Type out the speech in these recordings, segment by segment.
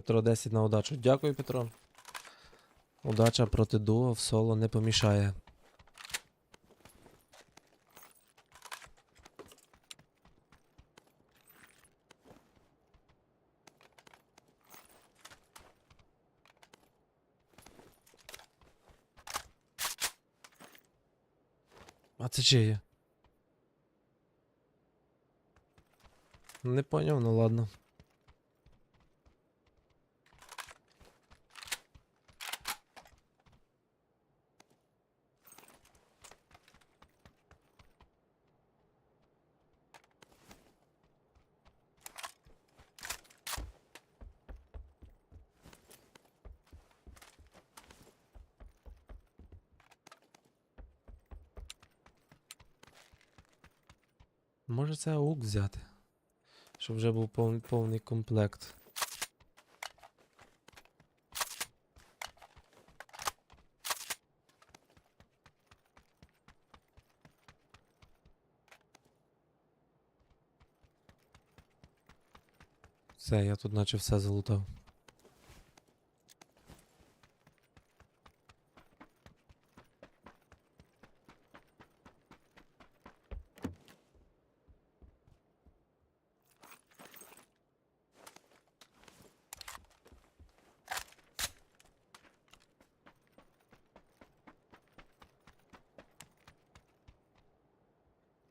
Петро 10 на удачу. Дякую, Петро. Удача проти дуо в соло не помішає. А це чиє? Не поняв, ну ладно. Може це аук взяти. Щоб вже був повний, повний комплект. Все, я тут наче все залутав.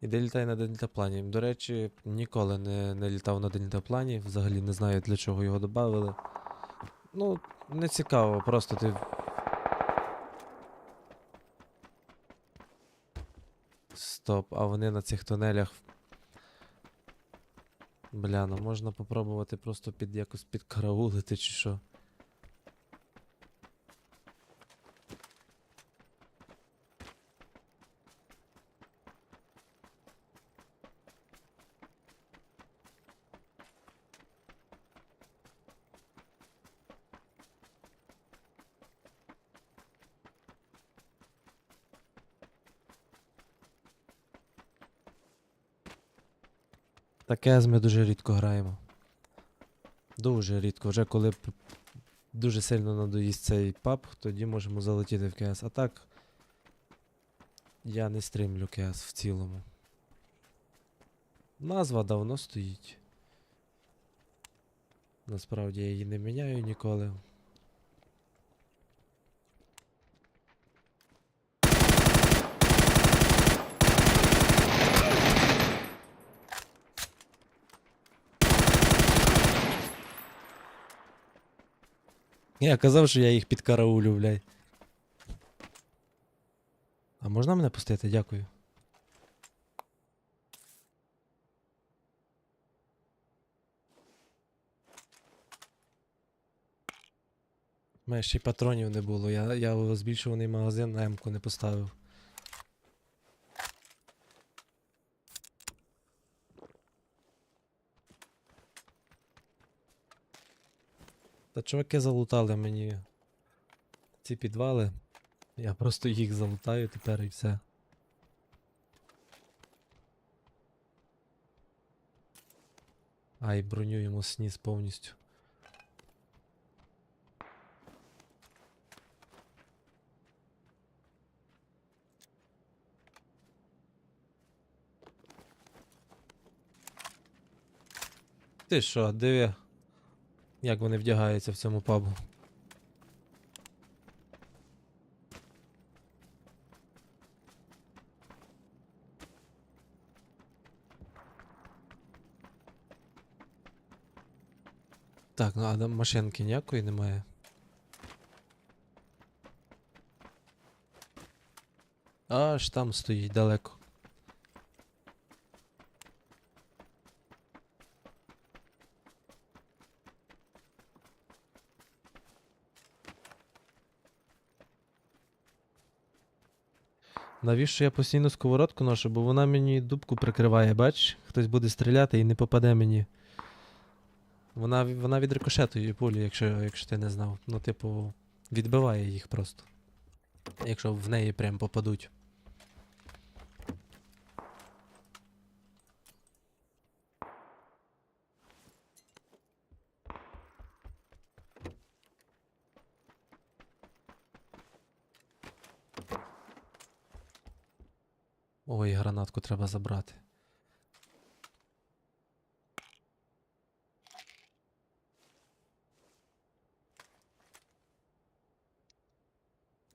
Іди літай на дельтаплані. До речі, ніколи не, не літав на дельтаплані. Взагалі не знаю для чого його додали. Ну, не цікаво, просто ти. Стоп, а вони на цих тунелях. Бля, ну можна попробувати просто під якось підкараулити чи що. Таке ми дуже рідко граємо. Дуже рідко. Вже коли дуже сильно надоїсть цей паб, тоді можемо залетіти в КС. А так. Я не стримлю КС в цілому. Назва давно стоїть. Насправді я її не міняю ніколи. Я казав, що я їх підкараулю, блядь. А можна мене пустити? Дякую. У мене ще й патронів не було. Я, я збільшуваний магазин на М-ку не поставив. Та чуваки залутали мені ці підвали. Я просто їх залутаю тепер і все. А, і броню йому сніс повністю. Ти що, диви, як вони вдягаються в цьому пабу. Так, ну а машинки ніякої немає. Аж там стоїть далеко. Навіщо я постійно сковородку ношу, бо вона мені дубку прикриває, бач? Хтось буде стріляти і не попаде мені. Вона, вона відрикошетує пулі, якщо, якщо ти не знав. Ну, типу, відбиває їх просто. Якщо в неї прям попадуть. Ой, гранатку треба забрати.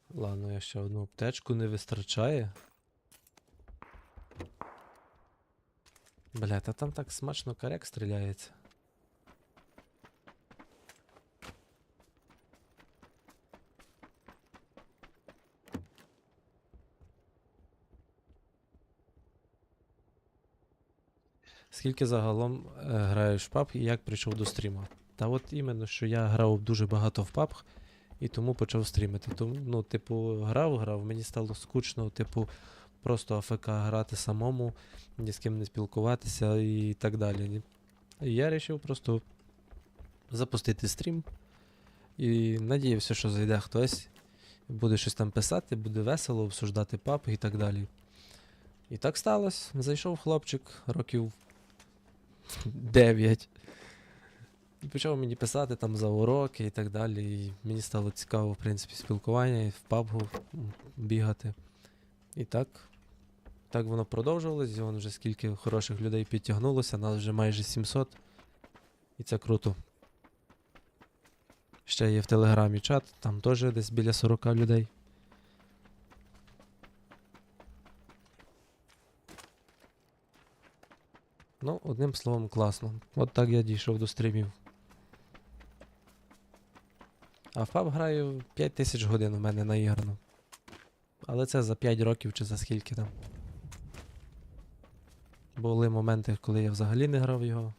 Ладно, я ще одну аптечку не вистачає. Бля, та там так смачно корек стріляється. Скільки загалом е, граєш в PUBG і як прийшов до стріма? Та от іменно, що я грав дуже багато в PUBG і тому почав стрімити. Тому, ну, типу, грав, грав, мені стало скучно, типу, просто АФК грати самому, ні з ким не спілкуватися і так далі. І я вирішив просто запустити стрім. І надіявся, що зайде хтось, буде щось там писати, буде весело, обсуждати PUBG і так далі. І так сталося. Зайшов хлопчик років 9. І почав мені писати там за уроки і так далі. І мені стало цікаво, в принципі, спілкування і в пабгу бігати. І так. Так воно продовжувалось, і вон вже скільки хороших людей підтягнулося, нас вже майже 700. І це круто. Ще є в Телеграмі чат, там теж десь біля 40 людей. Ну, одним словом, класно. От так я дійшов до стрімів. А PUBG граю 5 тисяч годин у мене наіграно. Але це за 5 років чи за скільки там. Були моменти, коли я взагалі не грав його.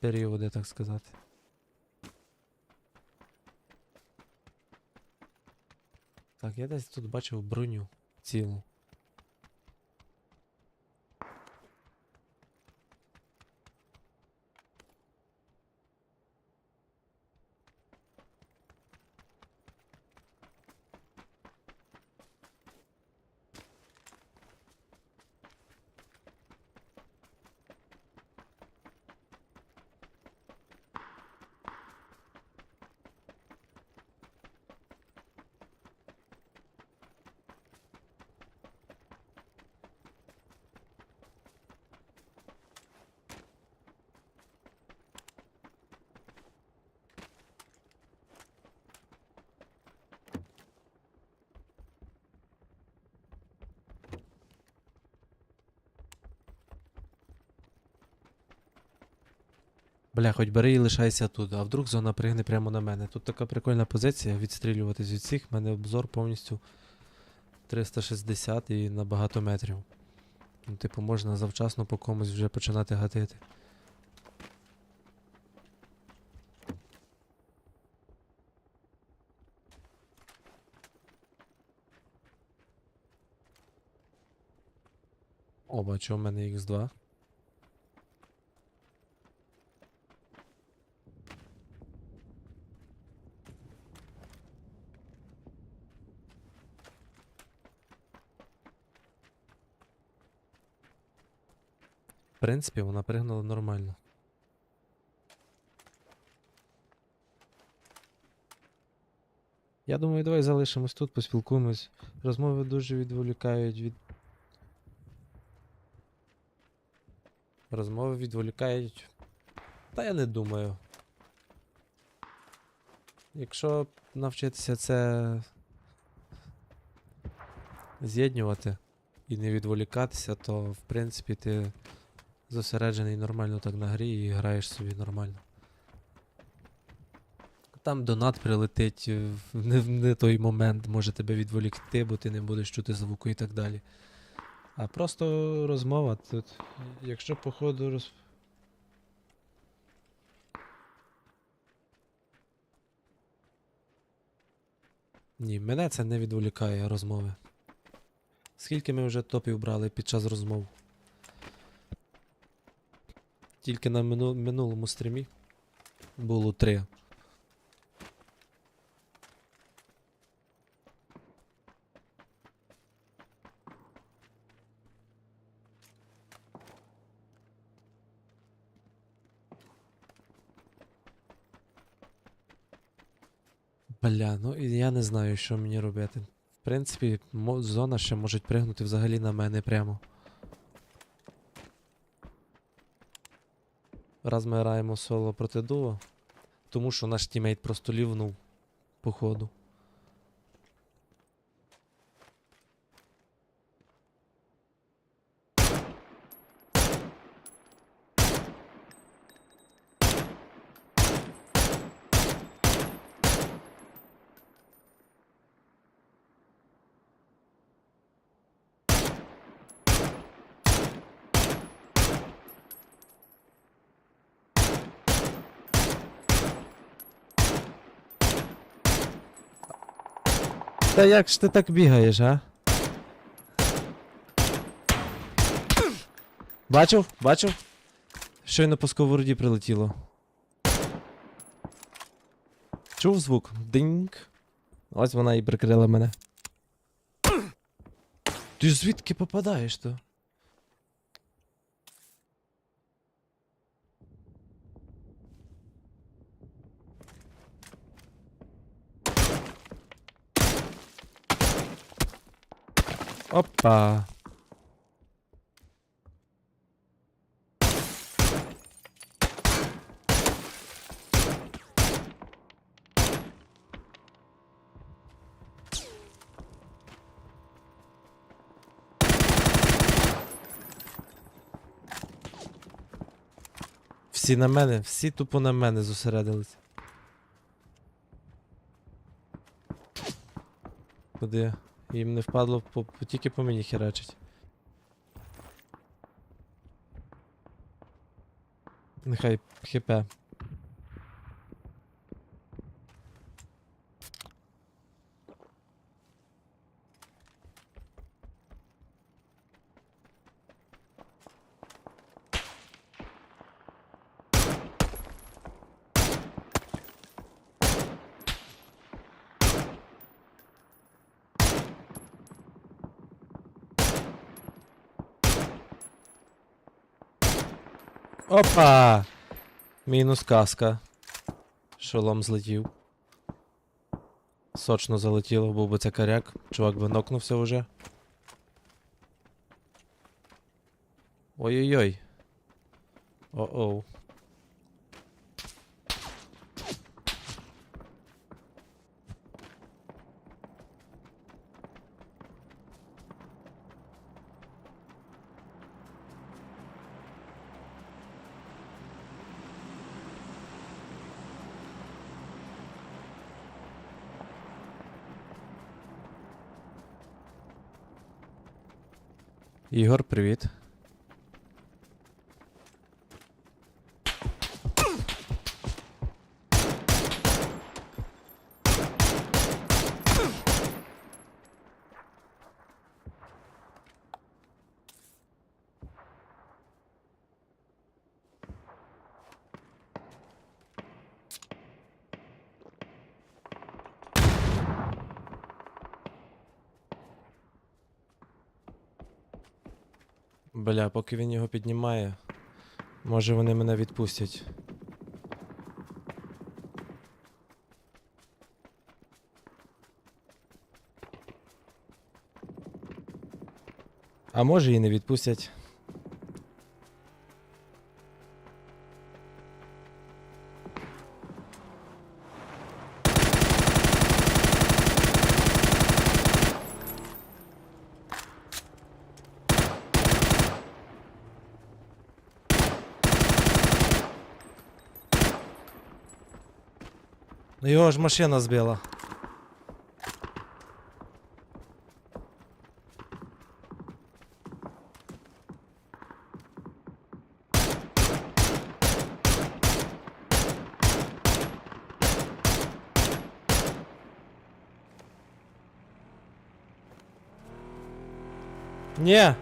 Періоди, так сказати. Так, я десь тут бачив броню цілу. Бля, хоч бери і лишайся тут, а вдруг зона пригне прямо на мене. Тут така прикольна позиція відстрілюватись від всіх. У мене обзор повністю 360 і на багато метрів. Ну, типу, можна завчасно по комусь вже починати гатити. О, бачу, у мене Х2. Принципі, вона пригнала нормально. Я думаю, давай залишимось тут, поспілкуємось. Розмови дуже відволікають від. Розмови відволікають. Та я не думаю. Якщо навчитися це з'єднювати і не відволікатися, то в принципі ти зосереджений нормально так на грі і граєш собі нормально. Там донат прилетить в не в не той момент, може тебе відволікти, бо ти не будеш чути звуку і так далі. А просто розмова тут. Якщо по ходу роз... Ні, мене це не відволікає розмови. Скільки ми вже топів брали під час розмов? Тільки на мину- минулому стрімі було три. Бля, ну я не знаю, що мені робити. В принципі, зона ще можуть пригнути взагалі на мене прямо. Раз ми граємо соло проти дуо, тому що наш тімейт просто лівнув по Та як ж ти так бігаєш, а? Бачив? Бачив? Щойно по сковороді прилетіло. Чув звук? Диньк. Ось вона і прикрила мене. Ти звідки попадаєш то? Опа. Всі на мене, всі тупо на мене зосередились. Куди? Їм не впадло по, по- тільки по мені херачить. Нехай хп. Опа! Мінус каска. Шолом злетів. Сочно залетіло, був би це коряк. Чувак би нокнувся уже. Ой-ой-ой. О-оу. Ігор, привіт. Бля, поки він його піднімає, може вони мене відпустять. А може і не відпустять. Ну його ж машина збила. Ні.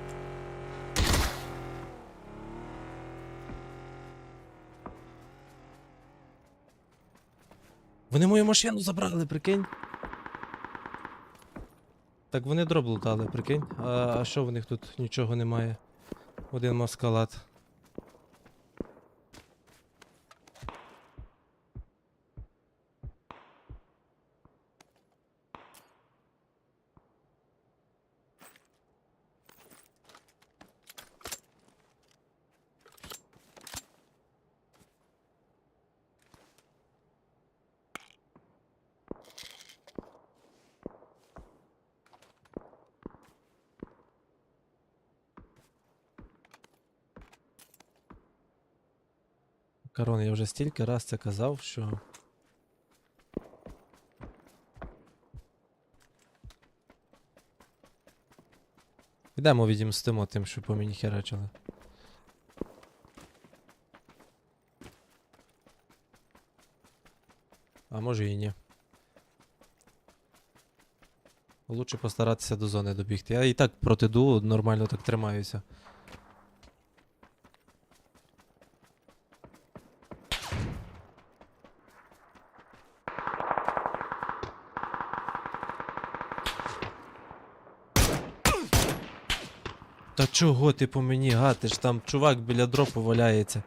Вони мою машину забрали, прикинь. Так вони дроб лутали, прикинь. А, а що в них тут нічого немає? Один маскалат. Карон, я вже стільки раз це казав, що. Йдемо відімстимо тим, що по мені херачили. А може і ні. Лучше постаратися до зони добігти. Я і так проти ду нормально так тримаюся. Та чого ти по мені гатиш? Там чувак біля дропу валяється.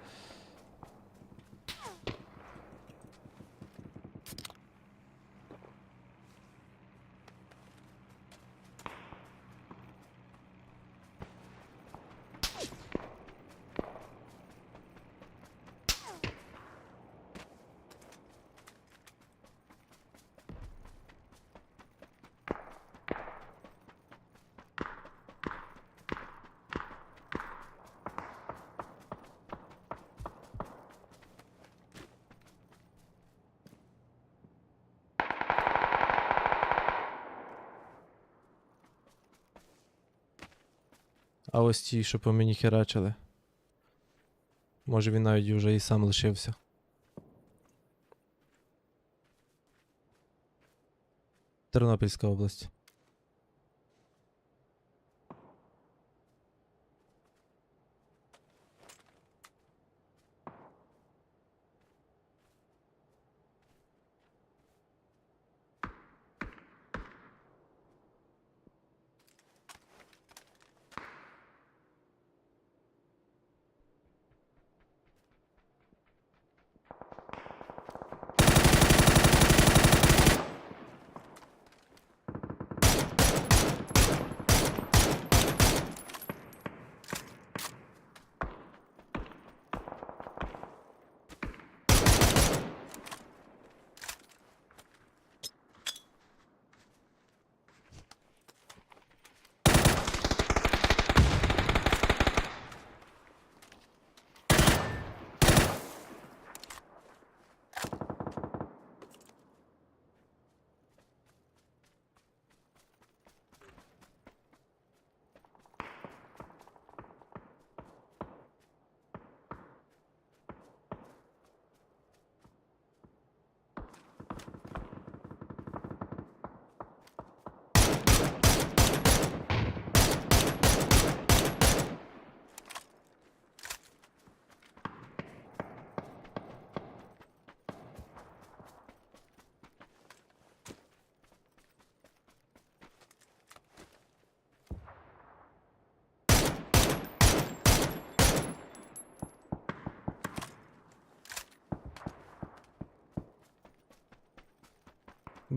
А ось ті, що по мені херачили. Може він навіть вже і сам лишився. Тернопільська область.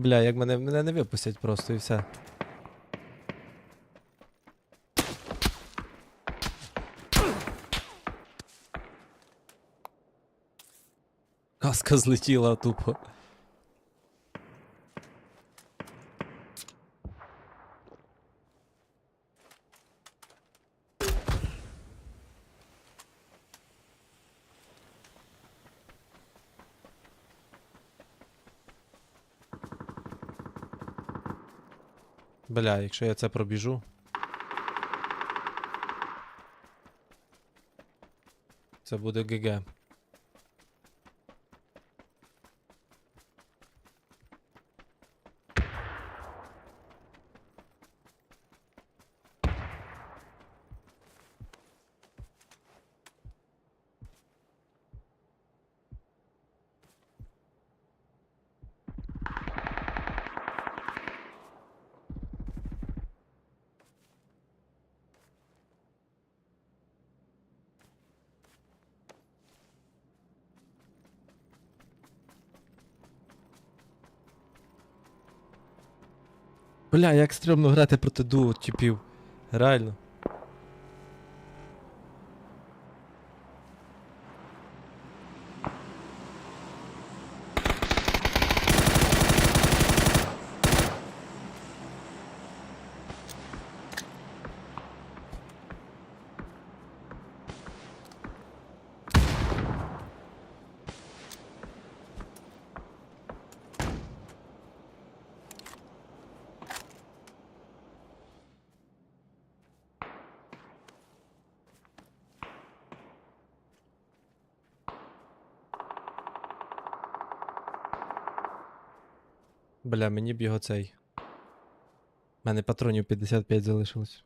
Бля, як мене, мене не випустять просто і все. Каска злетіла тупо. Бля, якщо я це пробіжу. Це буде ГГ. Бля, як стрьомно грати проти дуо типів. Реально. Бля, мені б його цей. У мене патронів 55 залишилось.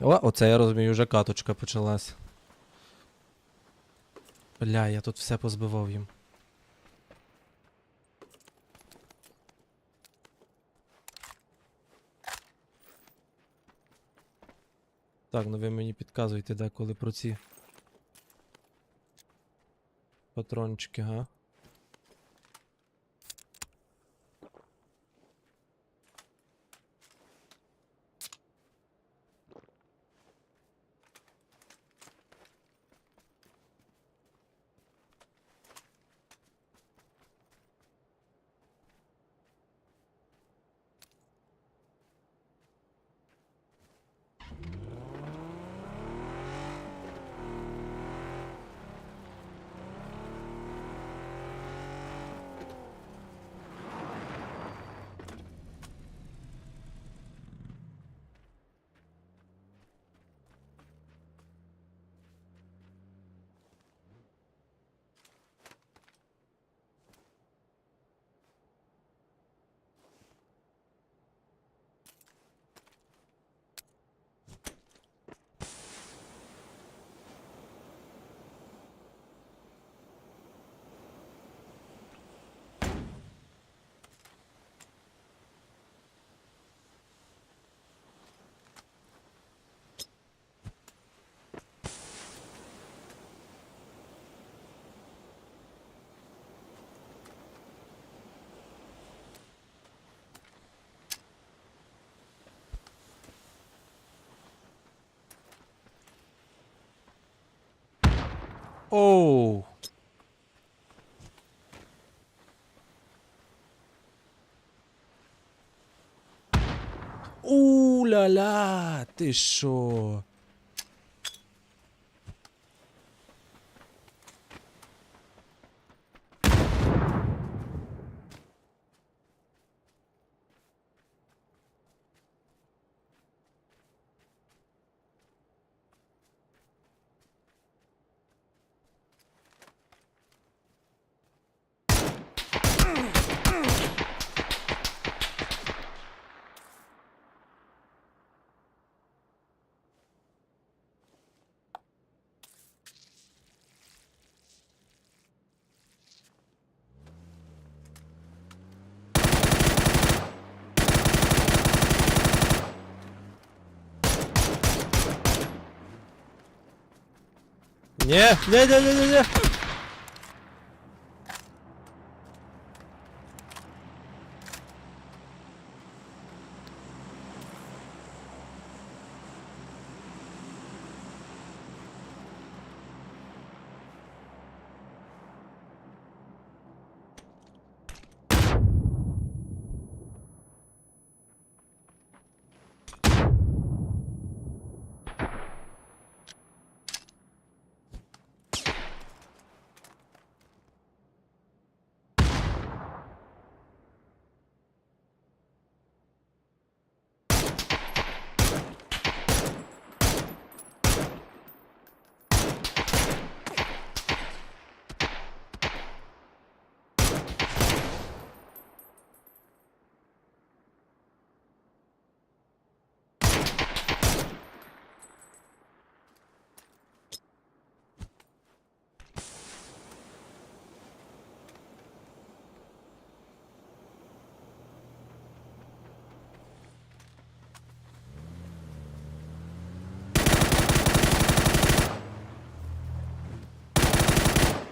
О, оце я розумію, вже каточка почалась. Бля, я тут все позбивав їм. Так, ну ви мені підказуєте, де коли про ці патрончики, га? Оу! У-ля-ля! Ти шо? Не, не, не, не, не, не.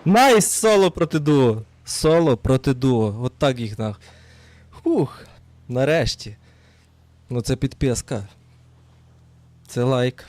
Найс соло проти дуо. Соло проти дуо. От так їх нах. Фух. Нарешті. Ну це підписка. Це лайк.